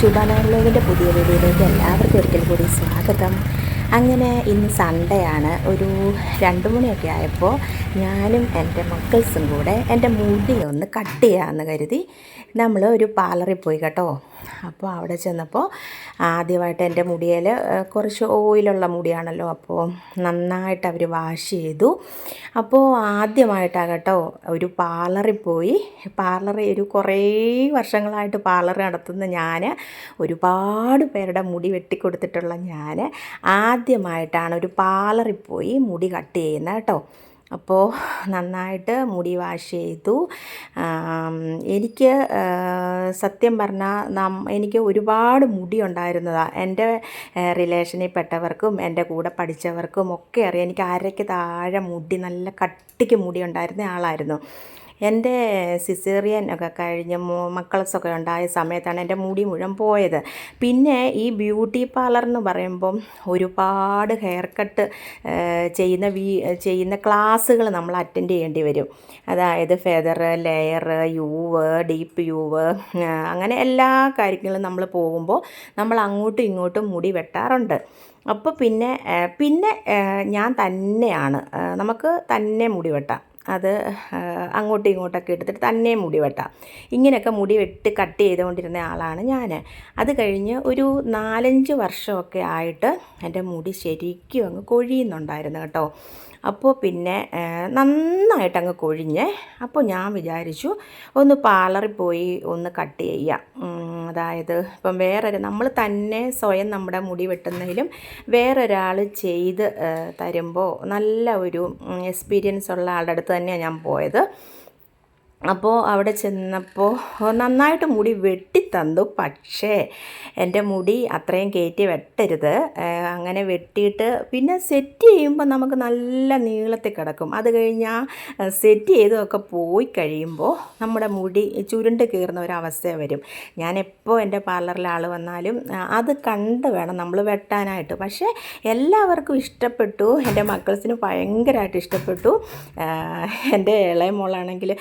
ശുഭനാളിന്റെ പുതിയ വീഡിയോയിലേക്ക് എല്ലാവർക്കും ഒരിക്കൽ കൂടി സ്വാഗതം. അങ്ങനെ ഇന്ന് സൺഡേ ആണ് ഒരു രണ്ട് മണിയൊക്കെ ആയപ്പോൾ ഞാനും എന്റെ മക്കൾസും കൂടെ എന്റെ മുടി ഒന്ന് കട്ട് ചെയ്യാമെന്ന് കരുതി നമ്മൾ ഒരു പാർലറിൽ പോയി കേട്ടോ. അപ്പോൾ അവിടെ ചെന്നപ്പോൾ ആദ്യമായിട്ട് എന്റെ മുടിയിൽ കുറച്ച് ഓയിലുള്ള മുടിയാണല്ലോ അപ്പോൾ നന്നായിട്ട് അവർ വാഷ് ചെയ്തു. അപ്പോൾ ആദ്യമായിട്ടാണ് കേട്ടോ ഒരു പാർലറിൽ പോയി. പാർലറിൽ ഒരു കുറേ വർഷങ്ങളായിട്ട് പാർലർ നടത്തുന്ന ഞാൻ ഒരുപാട് പേരുടെ മുടി വെട്ടിക്കൊടുത്തിട്ടുള്ള ഞാൻ ആദ്യമായിട്ടാണ് ഒരു പാർലറിൽ പോയി മുടി കട്ട് ചെയ്യുന്നത് കേട്ടോ. അപ്പോൾ നന്നായിട്ട് മുടി വാഷ് ചെയ്തു. എനിക്ക് സത്യം പറഞ്ഞാൽ നാം എനിക്ക് ഒരുപാട് മുടി ഉണ്ടായിരുന്നതാണ് എന്റെ റിലേഷനിൽ പെട്ടവർക്കും എന്റെ കൂടെ പഠിച്ചവർക്കും ഒക്കെ അറിയാം. എനിക്ക് അരയ്ക്ക് താഴെ മുടി നല്ല കട്ടിക്ക് മുടി ഉണ്ടായിരുന്ന ആളായിരുന്നു. എന്റെ സിസേറിയൻ ഒക്കെ കഴിഞ്ഞ് മക്കൾസൊക്കെ ഉണ്ടായ സമയത്താണ് എന്റെ മുടി മുഴുവൻ പോയത്. പിന്നെ ഈ ബ്യൂട്ടി പാർലർ എന്ന് പറയുമ്പം ഒരുപാട് ഹെയർ കട്ട് ചെയ്യുന്ന വീ ചെയ്യുന്ന ക്ലാസ്സുകൾ നമ്മൾ അറ്റൻഡ് ചെയ്യേണ്ടി വരും. അതായത് ഫെദർ ലെയർ യൂവ് ഡീപ്പ് യൂവ് അങ്ങനെ എല്ലാ കാര്യങ്ങളും നമ്മൾ പോകുമ്പോൾ നമ്മൾ അങ്ങോട്ടും ഇങ്ങോട്ടും മുടി വെട്ടാറുണ്ട്. അപ്പോൾ പിന്നെ പിന്നെ ഞാൻ തന്നെയാണ് നമുക്ക് തന്നെ മുടി വെട്ടാം. അത് അങ്ങോട്ടും ഇങ്ങോട്ടൊക്കെ എടുത്തിട്ട് തന്നെ മുടി വെട്ടാം. ഇങ്ങനെയൊക്കെ മുടി വെട്ടി കട്ട് ചെയ്തുകൊണ്ടിരുന്ന ആളാണ് ഞാൻ അത് കഴിഞ്ഞ് ഒരു നാലഞ്ച് വർഷമൊക്കെ ആയിട്ട് എന്റെ മുടി ശരിക്കും അങ്ങ് കൊഴിയുന്നുണ്ടായിരുന്നു കേട്ടോ. അപ്പോൾ പിന്നെ നന്നായിട്ട് അങ്ങ് കൊഴിഞ്ഞ് അപ്പോൾ ഞാൻ വിചാരിച്ചു ഒന്ന് പാർലറിൽ പോയി ഒന്ന് കട്ട് ചെയ്യാം. അതായത് ഇപ്പം വേറൊരു നമ്മൾ തന്നെ സ്വയം നമ്മുടെ മുടി വെട്ടുന്നതിലും വേറൊരാൾ ചെയ്ത് തരുമ്പോൾ നല്ല ഒരു എക്സ്പീരിയൻസ് ഉള്ള ആളുടെ അടുത്ത് തന്നെയാണ് ഞാൻ പോയത്. അപ്പോൾ അവിടെ ചെന്നപ്പോൾ നന്നായിട്ട് മുടി വെട്ടിത്തന്നു. പക്ഷേ എന്റെ മുടി അത്രയും കയറ്റി വെട്ടരുത്. അങ്ങനെ വെട്ടിയിട്ട് പിന്നെ സെറ്റ് ചെയ്യുമ്പോൾ നമുക്ക് നല്ല നീളത്തിൽ കിടക്കും. അത് കഴിഞ്ഞാൽ സെറ്റ് ചെയ്തതൊക്കെ പോയി കഴിയുമ്പോൾ നമ്മുടെ മുടി ചുരുണ്ട് കീറുന്ന ഒരവസ്ഥ വരും. ഞാൻ എന്റെ പാർലറിൽ ആൾ വന്നാലും അത് കണ്ട് വേണം നമ്മൾ വെട്ടാനായിട്ട്. പക്ഷേ എല്ലാവർക്കും ഇഷ്ടപ്പെട്ടു. എന്റെ മക്കൾസിന് ഭയങ്കരമായിട്ട് ഇഷ്ടപ്പെട്ടു. എന്റെ ഇളയ മോളാണെങ്കിൽ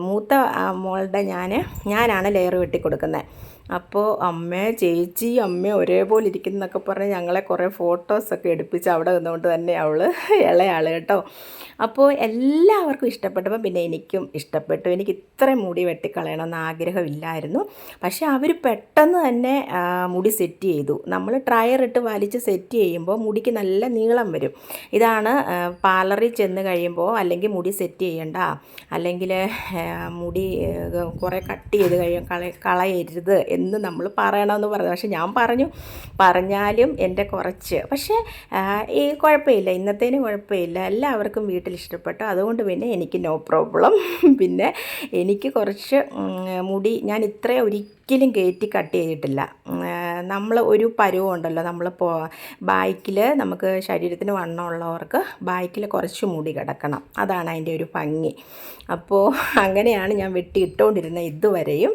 മൂത്ത മോളുടെ ഞാൻ ഞാനാണ് ലെയർ വെട്ടി കൊടുക്കുന്നത് അപ്പോൾ അമ്മ ചേച്ചി അമ്മ ഒരേപോലെ ഇരിക്കുന്നൊക്കെ പറഞ്ഞ് ഞങ്ങളെ കുറേ ഫോട്ടോസൊക്കെ എടുപ്പിച്ച് അവിടെ നിന്നുകൊണ്ട് തന്നെ അവൾ ഇളയാൾ കേട്ടോ. അപ്പോൾ എല്ലാവർക്കും ഇഷ്ടപ്പെട്ടപ്പോൾ പിന്നെ എനിക്കും ഇഷ്ടപ്പെട്ടു. എനിക്ക് ഇത്രയും മുടി വെട്ടിക്കളയണം എന്ന് ആഗ്രഹമില്ലായിരുന്നു. പക്ഷേ അവർ പെട്ടെന്ന് തന്നെ മുടി സെറ്റ് ചെയ്തു. നമ്മൾ ട്രയർ ഇട്ട് വലിച്ച് സെറ്റ് ചെയ്യുമ്പോൾ മുടിക്ക് നല്ല നീളം വരും. ഇതാണ് പാർലറിൽ ചെന്ന് കഴിയുമ്പോൾ അല്ലെങ്കിൽ മുടി സെറ്റ് ചെയ്യണ്ട അല്ലെങ്കിൽ മുടി കുറേ കട്ട് ചെയ്ത് കഴിയും കള കളയരുത് എന്ന് നമ്മൾ പറയണമെന്ന് പറഞ്ഞു. പക്ഷെ ഞാൻ പറഞ്ഞു പറഞ്ഞാലും എന്റെ കുറച്ച്. പക്ഷേ ഈ കുഴപ്പമില്ല. ഇന്നത്തേനും കുഴപ്പമില്ല. എല്ലാവർക്കും വീട്ടിൽ ഇഷ്ടപ്പെട്ടു. അതുകൊണ്ട് പിന്നെ എനിക്ക് നോ പ്രോബ്ലം പിന്നെ എനിക്ക് കുറച്ച് മുടി ഞാൻ ഇത്രയും ഒരിക്കലും കയറ്റി കട്ട് ചെയ്തിട്ടില്ല. നമ്മൾ ഒരു പരുവം ഉണ്ടല്ലോ. നമ്മൾ പോ ബാക്കിൽ നമുക്ക് ശരീരത്തിന് വണ്ണമുള്ളവർക്ക് ബാക്കിൽ കുറച്ച് മുടി കിടക്കണം. അതാണ് അതിന്റെ ഒരു ഭംഗി. അപ്പോൾ അങ്ങനെയാണ് ഞാൻ വെട്ടിയിട്ടുകൊണ്ടിരുന്നത് ഇതുവരെയും.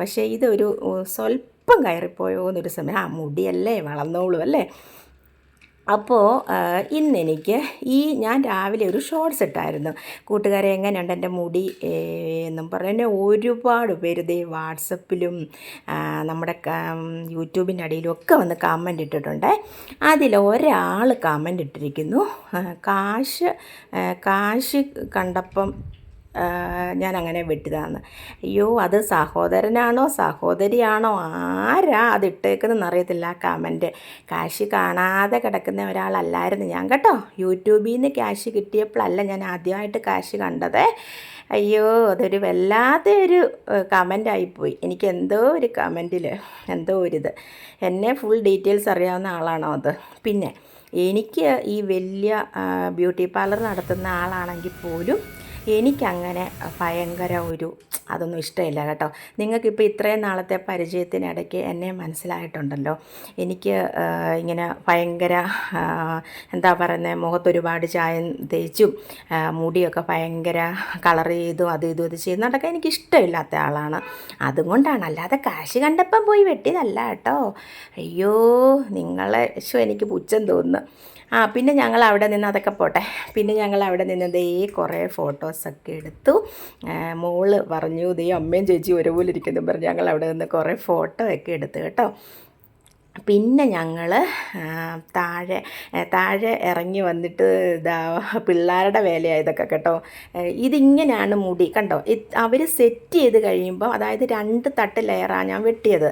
പക്ഷേ ഇതൊരു സ്വൽപ്പം കയറിപ്പോയോ എന്നൊരു സമയം. ആ മുടിയല്ലേ വളർന്നോളൂ അല്ലേ? അപ്പോൾ ഇന്നെനിക്ക് ഈ ഞാൻ രാവിലെ ഒരു ഷോർട്സ് ഇട്ടായിരുന്നു. കൂട്ടുകാരെ എങ്ങനെയുണ്ട് എന്റെ മുടി? എന്നും പറഞ്ഞ് ഒരുപാട് പേര് ഇതേ വാട്സപ്പിലും നമ്മുടെ യൂട്യൂബിന്റെ അടിയിലും ഒക്കെ വന്ന് കമന്റ് ഇട്ടിട്ടുണ്ട്. അതിൽ ഒരാൾ കമന്റ് ഇട്ടിരിക്കുന്നു. കാശ് കാശ് കണ്ടപ്പം ഞാൻ അങ്ങനെ വിട്ടതാന്ന് അയ്യോ അത് സഹോദരനാണോ സഹോദരിയാണോ ആരാ അത് ഇട്ടേക്കുന്നതെന്ന് അറിയത്തില്ല. ആ കമന്റ്. കാശ് കാണാതെ കിടക്കുന്ന ഒരാളല്ലായിരുന്നു ഞാൻ കേട്ടോ. യൂട്യൂബിൽ നിന്ന് ക്യാഷ് കിട്ടിയപ്പോഴല്ല ഞാൻ ആദ്യമായിട്ട് കാശ് കണ്ടത്. അയ്യോ അതൊരു വല്ലാത്ത ഒരു കമന്റായിപ്പോയി എനിക്ക് എന്തോ ഒരു കമന്റിൽ എന്തോ ഒരിത് എന്നെ ഫുൾ ഡീറ്റെയിൽസ് അറിയാവുന്ന ആളാണോ അത്? പിന്നെ എനിക്ക് ഈ വലിയ ബ്യൂട്ടി പാർലർ നടത്തുന്ന ആളാണെങ്കിൽ പോലും എനിക്കങ്ങനെ ഭയങ്കര ഒരു അതൊന്നും ഇഷ്ടമില്ല കേട്ടോ. നിങ്ങൾക്കിപ്പോൾ ഇത്രയും നാളത്തെ പരിചയത്തിനിടയ്ക്ക് എന്നെ മനസ്സിലായിട്ടുണ്ടല്ലോ. എനിക്ക് ഇങ്ങനെ ഭയങ്കര എന്താ പറയുന്നത് മുഖത്തൊരുപാട് ചായം തേച്ചും മുടിയൊക്കെ ഭയങ്കര കളർ ചെയ്തും അതും ഇതും ഇത് ചെയ്യുന്നതൊക്കെ എനിക്ക് ഇഷ്ടമില്ലാത്ത ആളാണ്. അതുകൊണ്ടാണ് അല്ലാതെ കാശ് കണ്ടപ്പം പോയി വെട്ടിയതല്ല കേട്ടോ. അയ്യോ നിങ്ങളെ എനിക്ക് പുച്ഛം തോന്നുന്നു. ആ പിന്നെ ഞങ്ങൾ അവിടെ നിന്ന് അതൊക്കെ പോട്ടെ. പിന്നെ ഞങ്ങൾ അവിടെ നിന്ന് ദേ കുറേ ഫോട്ടോസൊക്കെ എടുത്തു. മോൾ പറഞ്ഞു ദേ അമ്മയും ചേച്ചി ഒരുപോലെ ഇരിക്കുന്നു. പറഞ്ഞു ഞങ്ങൾ അവിടെ നിന്ന് കുറേ ഫോട്ടോ ഒക്കെ എടുത്തു കേട്ടോ. പിന്നെ ഞങ്ങൾ താഴെ താഴെ ഇറങ്ങി വന്നിട്ട് ഇതാ പിള്ളേരുടെ വേലയാണ് ഇതൊക്കെ കേട്ടോ. ഇതിങ്ങനെയാണ് മുടി. കണ്ടോ? അവർ സെറ്റ് ചെയ്ത് കഴിയുമ്പോൾ അതായത് രണ്ട് തട്ട് ലെയറാണ് ഞാൻ വെട്ടിയത്.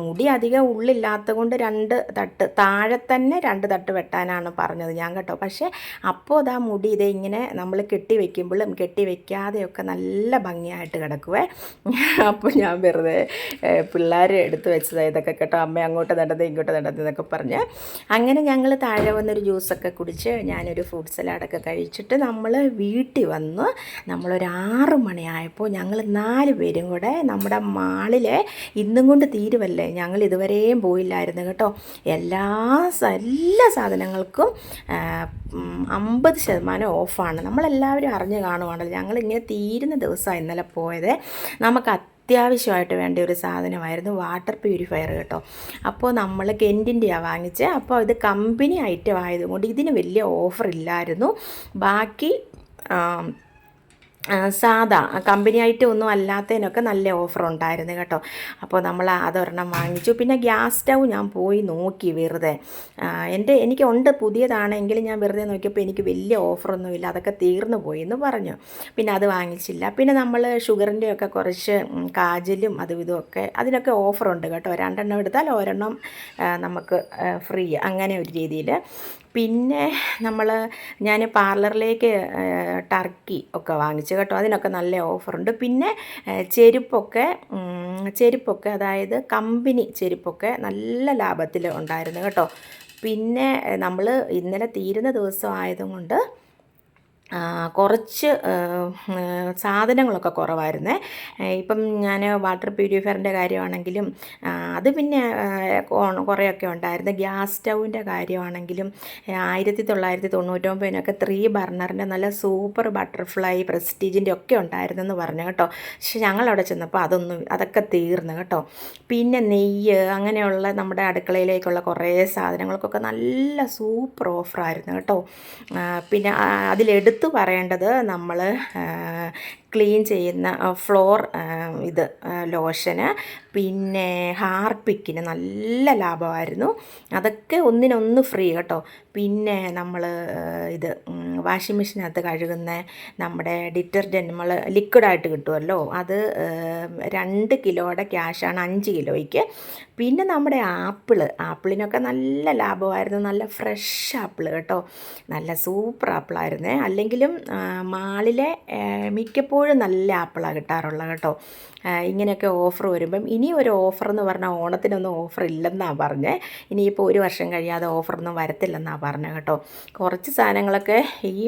മുടി അധികം ഉള്ളില്ലാത്ത കൊണ്ട് രണ്ട് തട്ട് താഴെ തന്നെ രണ്ട് തട്ട് വെട്ടാനാണ് പറഞ്ഞത് ഞാൻ കേട്ടോ. പക്ഷേ അപ്പോൾ അതാ മുടി ഇതേ ഇങ്ങനെ നമ്മൾ കെട്ടി വെക്കുമ്പോഴും കെട്ടി വെക്കാതെയൊക്കെ നല്ല ഭംഗിയായിട്ട് കിടക്കുവേ. അപ്പോൾ ഞാൻ വെറുതെ പിള്ളേർ എടുത്ത് വെച്ചതാണ് ഇതൊക്കെ കേട്ടോ. അമ്മ അങ്ങോട്ട് നടന്നത് ഇങ്ങോട്ട് വേണ്ടത് എന്നൊക്കെ പറഞ്ഞ് അങ്ങനെ ഞങ്ങൾ താഴെ വന്നൊരു ജ്യൂസൊക്കെ കുടിച്ച് ഞാനൊരു ഫ്രൂട്ട് സലാഡൊക്കെ കഴിച്ചിട്ട് നമ്മൾ വീട്ടിൽ വന്ന് നമ്മളൊരു ആറ് മണിയായപ്പോൾ ഞങ്ങൾ നാല് പേരും കൂടെ നമ്മുടെ മാളിലെ ഇന്നും കൊണ്ട് തീരുവല്ലേ? ഞങ്ങൾ ഇതുവരെയും പോയില്ലായിരുന്നു കേട്ടോ. എല്ലാ എല്ലാ സാധനങ്ങൾക്കും അമ്പത് ശതമാനം ഓഫാണ്. നമ്മളെല്ലാവരും അറിഞ്ഞ് കാണുവാണല്ലോ. ഞങ്ങൾ ഇങ്ങനെ തീരുന്ന ദിവസമാണ് ഇന്നലെ പോയത്. നമുക്ക് അത്യാവശ്യമായിട്ട് വേണ്ട ഒരു സാധനമായിരുന്നു വാട്ടർ പ്യൂരിഫയർ കേട്ടോ. അപ്പോൾ നമ്മൾ കെന്റിന്റെയാണ് വാങ്ങിച്ചത് അപ്പോൾ ഇത് കമ്പനി ഐറ്റം ആയതുകൊണ്ട് ഇതിന് വലിയ ഓഫർ ഇല്ലായിരുന്നു. ബാക്കി സാധാ കമ്പനി ഐറ്റം ഒന്നും അല്ലാത്തതിനൊക്കെ നല്ല ഓഫർ ഉണ്ടായിരുന്നു കേട്ടോ. അപ്പോൾ നമ്മൾ അതൊരെണ്ണം വാങ്ങിച്ചു. പിന്നെ ഗ്യാസ് സ്റ്റൗ ഞാൻ പോയി നോക്കി വെറുതെ. എന്റെ എനിക്ക് ഉണ്ട് പുതിയതാണെങ്കിൽ ഞാൻ വെറുതെ നോക്കിയപ്പോൾ എനിക്ക് വലിയ ഓഫറൊന്നുമില്ല. അതൊക്കെ തീർന്നു പോയി എന്ന് പറഞ്ഞു. പിന്നെ അത് വാങ്ങിച്ചില്ല. പിന്നെ നമ്മൾ ഷുഗറിന്റെയൊക്കെ കുറച്ച് കാജലും അതും ഇതും ഒക്കെ അതിനൊക്കെ ഓഫറുണ്ട് കേട്ടോ. രണ്ടെണ്ണം എടുത്താൽ ഒരെണ്ണം നമുക്ക് ഫ്രീ അങ്ങനെ ഒരു രീതിയിൽ. പിന്നെ നമ്മൾ ഞാൻ പാർലറിലേക്ക് ടർക്കി ഒക്കെ വാങ്ങിച്ചു കേട്ടോ. അതിനൊക്കെ നല്ല ഓഫറുണ്ട്. പിന്നെ ചെരുപ്പൊക്കെ ചെരുപ്പൊക്കെ അതായത് കമ്പനി ചെരുപ്പൊക്കെ നല്ല ലാഭത്തിൽ ഉണ്ടായിരുന്നു കേട്ടോ. പിന്നെ നമ്മൾ ഇന്നലെ തീരുന്ന ദിവസം ആയതുകൊണ്ട് കുറച്ച് സാധനങ്ങളൊക്കെ കുറവായിരുന്നേ. ഇപ്പം ഞാൻ വാട്ടർ പ്യൂരിഫയറിന്റെ കാര്യമാണെങ്കിലും അത് പിന്നെ കുറേയൊക്കെ ഉണ്ടായിരുന്നു. ഗ്യാസ് സ്റ്റൗവിന്റെ കാര്യമാണെങ്കിലും ആയിരത്തി തൊള്ളായിരത്തി തൊണ്ണൂറ്റൊമ്പതിനൊക്കെ ത്രീ ബർണറിന്റെ നല്ല സൂപ്പർ ബട്ടർഫ്ലൈ പ്രസ്റ്റീജിന്റെ ഒക്കെ ഉണ്ടായിരുന്നു എന്ന് പറഞ്ഞു കേട്ടോ. പക്ഷെ ഞങ്ങളവിടെ ചെന്നപ്പോൾ അതൊന്നും അതൊക്കെ തീർന്നു കേട്ടോ. പിന്നെ നെയ്യ് അങ്ങനെയുള്ള നമ്മുടെ അടുക്കളയിലേക്കുള്ള കുറേ സാധനങ്ങൾക്കൊക്കെ നല്ല സൂപ്പർ ഓഫറായിരുന്നു കേട്ടോ. പിന്നെ ആ, അതിലെടുത്ത് പറയേണ്ടത് നമ്മൾ ക്ലീൻ ചെയ്യുന്ന ഫ്ലോർ ഇത് ലോഷന് പിന്നെ ഹാർപ്പിക്കിന് നല്ല ലാഭമായിരുന്നു. അതൊക്കെ ഒന്നിനൊന്ന് ഫ്രീ കേട്ടോ. പിന്നെ നമ്മൾ ഇത് വാഷിംഗ് മെഷീനകത്ത് കഴുകുന്ന നമ്മുടെ ഡിറ്റർജന്റ് നമ്മൾ ലിക്വിഡായിട്ട് കിട്ടുമല്ലോ. അത് രണ്ട് കിലോയുടെ ക്യാഷാണ് അഞ്ച് കിലോയ്ക്ക്. പിന്നെ നമ്മുടെ ആപ്പിൾ ആപ്പിളിനൊക്കെ നല്ല ലാഭമായിരുന്നു. നല്ല ഫ്രഷ് ആപ്പിൾ കേട്ടോ. നല്ല സൂപ്പർ ആപ്പിളായിരുന്നേ. അല്ലെങ്കിലും മാളിലെ മിക്കപ്പോഴും നല്ല ആപ്പിളാണ് കിട്ടാറുള്ളത് കേട്ടോ. ഇങ്ങനെയൊക്കെ ഓഫർ വരുമ്പം ഇനി ഒരു ഓഫർ എന്ന് പറഞ്ഞാൽ ഓണത്തിനൊന്നും ഓഫർ ഇല്ലെന്നാണ് പറഞ്ഞത് ഇനിയിപ്പോൾ ഒരു വർഷം കഴിയാതെ ഓഫറൊന്നും വരത്തില്ലെന്നാണ് പറഞ്ഞത് കേട്ടോ. കുറച്ച് സാധനങ്ങളൊക്കെ ഈ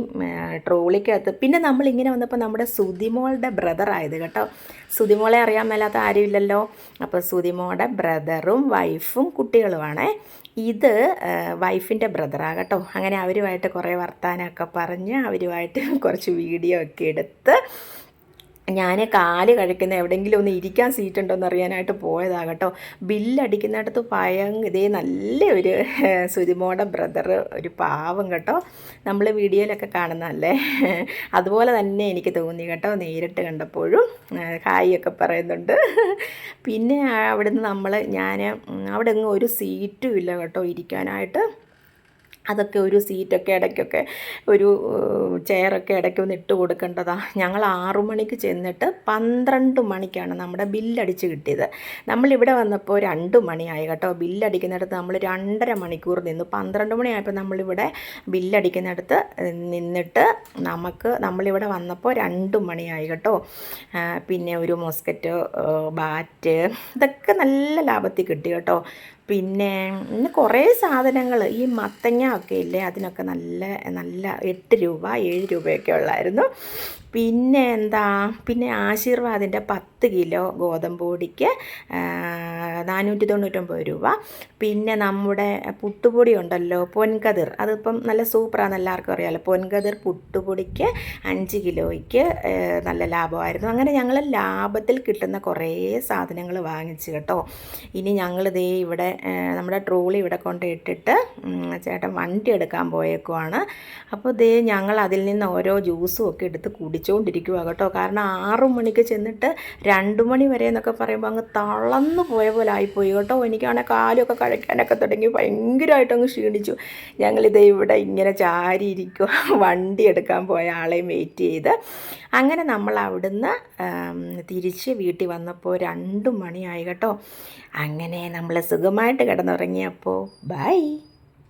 ട്രോളിക്കകത്ത് പിന്നെ നമ്മളിങ്ങനെ വന്നപ്പോൾ നമ്മുടെ സുതിമോളുടെ ബ്രദറായത് കേട്ടോ. സുതിമോളെ അറിയാൻ മേലാത്ത ആരുമില്ലല്ലോ. അപ്പോൾ സുതിമോളുടെ ബ്രദറും വൈഫും കുട്ടികളുമാണേ. ഇത് വൈഫിന്റെ ബ്രദറാണ് കേട്ടോ. അങ്ങനെ അവരുമായിട്ട് കുറേ വർത്താനമൊക്കെ പറഞ്ഞ് അവരുമായിട്ട് കുറച്ച് വീഡിയോ ഒക്കെ എടുത്ത് ഞാൻ കാൽ കഴിക്കുന്ന എവിടെയെങ്കിലും ഒന്ന് ഇരിക്കാൻ സീറ്റ് ഉണ്ടോ എന്ന് അറിയാനായിട്ട് പോയതാണ് കേട്ടോ. ബില്ലടിക്കുന്നിടത്ത് പയങ് ഇതേ നല്ല ഒരു സുതിമോടെ ബ്രദർ ഒരു പാവം കേട്ടോ. നമ്മൾ വീഡിയോയിലൊക്കെ കാണുന്നതല്ലേ? അതുപോലെ തന്നെ എനിക്ക് തോന്നി കേട്ടോ നേരിട്ട് കണ്ടപ്പോഴും ഹായൊക്കെ പറയുന്നുണ്ട്. പിന്നെ അവിടുന്ന് നമ്മൾ ഞാൻ അവിടെ ഒരു സീറ്റും ഇല്ല കേട്ടോ ഇരിക്കാനായിട്ട്. അതൊക്കെ ഒരു സീറ്റൊക്കെ ഇടയ്ക്കൊക്കെ ഒരു ചെയറൊക്കെ ഇടയ്ക്ക് ഒന്ന് ഇട്ട് കൊടുക്കേണ്ടതാണ് ഞങ്ങൾ ആറു മണിക്ക് ചെന്നിട്ട് പന്ത്രണ്ട് മണിക്കാണ് നമ്മുടെ ബില്ലടിച്ച് കിട്ടിയത്. നമ്മളിവിടെ വന്നപ്പോൾ രണ്ട് മണിയായി കേട്ടോ. ബില്ലടിക്കുന്നിടത്ത് നമ്മൾ രണ്ടര മണിക്കൂർ നിന്നു. പന്ത്രണ്ട് മണിയായപ്പോൾ നമ്മളിവിടെ ബില്ലടിക്കുന്നിടത്ത് നിന്നിട്ട് നമുക്ക് നമ്മളിവിടെ വന്നപ്പോൾ രണ്ട് മണിയായി കേട്ടോ. പിന്നെ ഒരു മോസ്കറ്റ് ബാറ്റ് ഇതൊക്കെ നല്ല ലാഭത്തിൽ കിട്ടി കേട്ടോ. പിന്നെ ഇന്ന് കുറേ സാധനങ്ങൾ ഈ മത്തങ്ങ ഒക്കെ ഇല്ലേ അതിനൊക്കെ നല്ല നല്ല എട്ട് രൂപ ഏഴ് രൂപയൊക്കെ ഉള്ളായിരുന്നു. പിന്നെ എന്താ പിന്നെ ആശീർവാദിന്റെ പത്ത് കിലോ ഗോതമ്പ് പൊടിക്ക് നാനൂറ്റി തൊണ്ണൂറ്റൊമ്പത് രൂപ. പിന്നെ നമ്മുടെ പുട്ടുപൊടി ഉണ്ടല്ലോ പൊൻകതിർ. അതിപ്പം നല്ല സൂപ്പറാണ് എല്ലാവർക്കും അറിയാമല്ലോ പൊൻകതിർ പുട്ടുപൊടിക്ക് അഞ്ച് കിലോയ്ക്ക് നല്ല ലാഭമായിരുന്നു. അങ്ങനെ ഞങ്ങൾ ലാഭത്തിൽ കിട്ടുന്ന കുറേ സാധനങ്ങൾ വാങ്ങിച്ചു കേട്ടോ. ഇനി ഞങ്ങൾ ദേ ഇവിടെ നമ്മുടെ ട്രോളി ഇവിടെ കൊണ്ട് ഇട്ടിട്ട് ചേട്ടൻ വണ്ടി എടുക്കാൻ പോയേക്കുവാണ്. അപ്പോൾ ദേ ഞങ്ങൾ അതിൽ നിന്ന് ഓരോ ജ്യൂസും ഒക്കെ എടുത്ത് കുടിച്ചുകൊണ്ടിരിക്കുക കേട്ടോ. കാരണം ആറു മണിക്ക് ചെന്നിട്ട് രണ്ട് മണി വരെ എന്നൊക്കെ പറയുമ്പോൾ അങ്ങ് തളർന്നു പോയ പോലെ ആയിപ്പോയി കേട്ടോ. എനിക്കാണെങ്കിൽ കാലൊക്കെ കഴിക്കാനൊക്കെ തുടങ്ങി ഭയങ്കരമായിട്ട് അങ്ങ് ക്ഷീണിച്ചു. ഞങ്ങളിത് ഇവിടെ ഇങ്ങനെ ചാരിയിരിക്കുക വണ്ടി എടുക്കാൻ പോയ ആളെ വെയിറ്റ് ചെയ്ത്. അങ്ങനെ നമ്മൾ അവിടുന്ന് തിരിച്ച് വീട്ടിൽ വന്നപ്പോൾ രണ്ട് മണിയായി കേട്ടോ. അങ്ങനെ നമ്മൾ സുഖമായിട്ട് കിടന്നുറങ്ങിയപ്പോൾ ബൈ